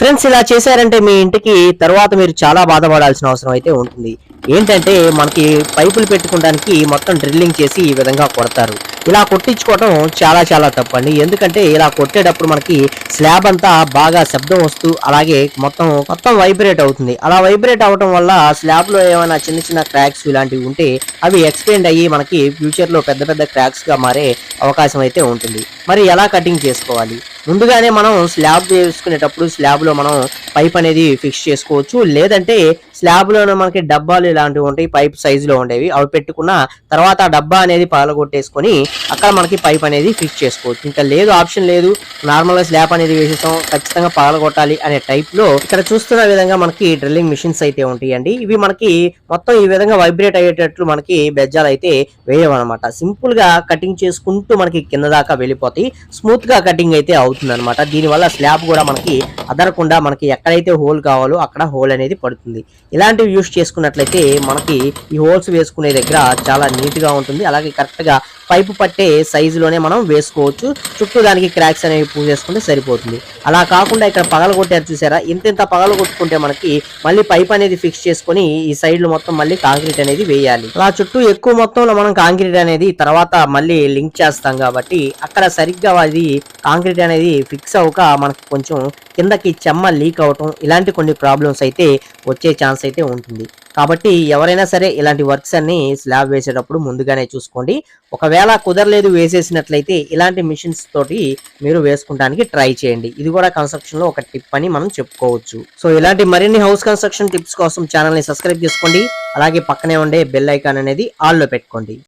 Friends ఇలా చేశారంటే మీ ఇంటికి తర్వాత మీరు చాలా బాధపడాల్సిన అవసరం అయితే ఉంటుంది. ఏంటంటే మనకి పైపులు పెట్టుకోవడానికి మొత్తం డ్రిల్లింగ్ చేసి ఈ విధంగా కొడతారు. ఇలా కొట్టించుకోవడం చాలా చాలా తప్పండి. ఎందుకంటే ఇలా కొట్టేటప్పుడు మనకి స్లాబ్ అంతా బాగా శబ్దం వస్తూ అలాగే మొత్తం మొత్తం వైబ్రేట్ అవుతుంది. అలా వైబ్రేట్ అవడం వల్ల స్లాబ్లో ఏమైనా చిన్న చిన్న క్రాక్స్ ఇలాంటివి ఉంటే అవి ఎక్స్పెండ్ అయ్యి మనకి ఫ్యూచర్లో పెద్ద పెద్ద క్రాక్స్గా మారే అవకాశం అయితే ఉంటుంది. మరి ఎలా కటింగ్ చేసుకోవాలి? ముందుగానే మనం స్లాబ్ వేసుకునేటప్పుడు స్లాబ్లో మనం పైప్ అనేది ఫిక్స్ చేసుకోవచ్చు. లేదంటే స్లాబ్లోనే మనకి డబ్బాలు ఇలాంటివి ఉంటాయి పైప్ సైజులో ఉండేవి. అవి పెట్టుకున్న తర్వాత ఆ డబ్బా అనేది పగలగొట్టేసుకొని అక్కడ మనకి పైప్ అనేది ఫిక్స్ చేసుకోవచ్చు. ఇంకా లేదు ఆప్షన్ లేదు. నార్మల్గా స్లాబ్ అనేది వేసేసాం ఖచ్చితంగా పగలగొట్టాలి అనే టైప్లో ఇక్కడ చూస్తున్న విధంగా మనకి డ్రిల్లింగ్ మిషన్స్ అయితే ఉంటాయండి. ఇవి మనకి మొత్తం ఈ విధంగా వైబ్రేట్ అయ్యేటట్లు మనకి బెజ్జాలు అయితే వేయవన్నమాట. సింపుల్గా కటింగ్ చేసుకుంటూ మనకి కింద దాకా వెళ్ళిపోతాయి. స్మూత్గా కటింగ్ అయితే అవుతుంది. అనమాట దీనివల్ల స్లాబ్ కూడా మనకి అదరకుండా మనకి ఎక్కడైతే హోల్ కావాలో అక్కడ హోల్ అనేది పడుతుంది. ఇలాంటివి యూస్ చేసుకున్నట్లయితే మనకి ఈ హోల్స్ వేసుకునే దగ్గర చాలా నీట్గా ఉంటుంది. అలాగే కరెక్ట్గా పైపు పట్టే సైజులోనే మనం వేసుకోవచ్చు. చుట్టూ దానికి క్రాక్స్ అనేవి పూసేసుకుంటే సరిపోతుంది. అలా కాకుండా ఇక్కడ పగల కొట్టారు చూసారా? ఇంత ఇంత పగల కొట్టుకుంటే మనకి మళ్ళీ పైప్ అనేది ఫిక్స్ చేసుకొని ఈ సైడ్ మొత్తం మళ్ళీ కాంక్రీట్ అనేది వేయాలి. అలా చుట్టూ ఎక్కువ మొత్తంలో మనం కాంక్రీట్ అనేది తర్వాత మళ్ళీ లింక్ చేస్తాం కాబట్టి అక్కడ సరిగ్గా అది కాంక్రీట్ అనేది ఫిక్స్ అవ్వక మనకు కొంచెం కింద కిందకి చెమ్మ లీక్ అవటం ఇలాంటి కొన్ని ప్రాబ్లమ్స్ అయితే వచ్చే ఛాన్స్ అయితే ఉంటుంది. కాబట్టి ఎవరైనా సరే ఇలాంటి వర్క్స్ అన్ని స్లాబ్ వేసేటప్పుడు ముందుగానే చూసుకోండి. ఒకవేళ కుదరలేదు వేసేసినట్లయితే ఇలాంటి మిషన్స్ తోటి మీరు వేసుకుంటానికి ట్రై చేయండి. ఇది కూడా కన్స్ట్రక్షన్లో ఒక టిప్ అని మనం చెప్పుకోవచ్చు. సో ఇలాంటి మరిన్ని హౌస్ కన్స్ట్రక్షన్ టిప్స్ కోసం ఛానల్ని సబ్స్క్రైబ్ చేసుకోండి. అలాగే పక్కనే ఉండే బెల్ ఐకాన్ అనేది ఆల్లో పెట్టుకోండి.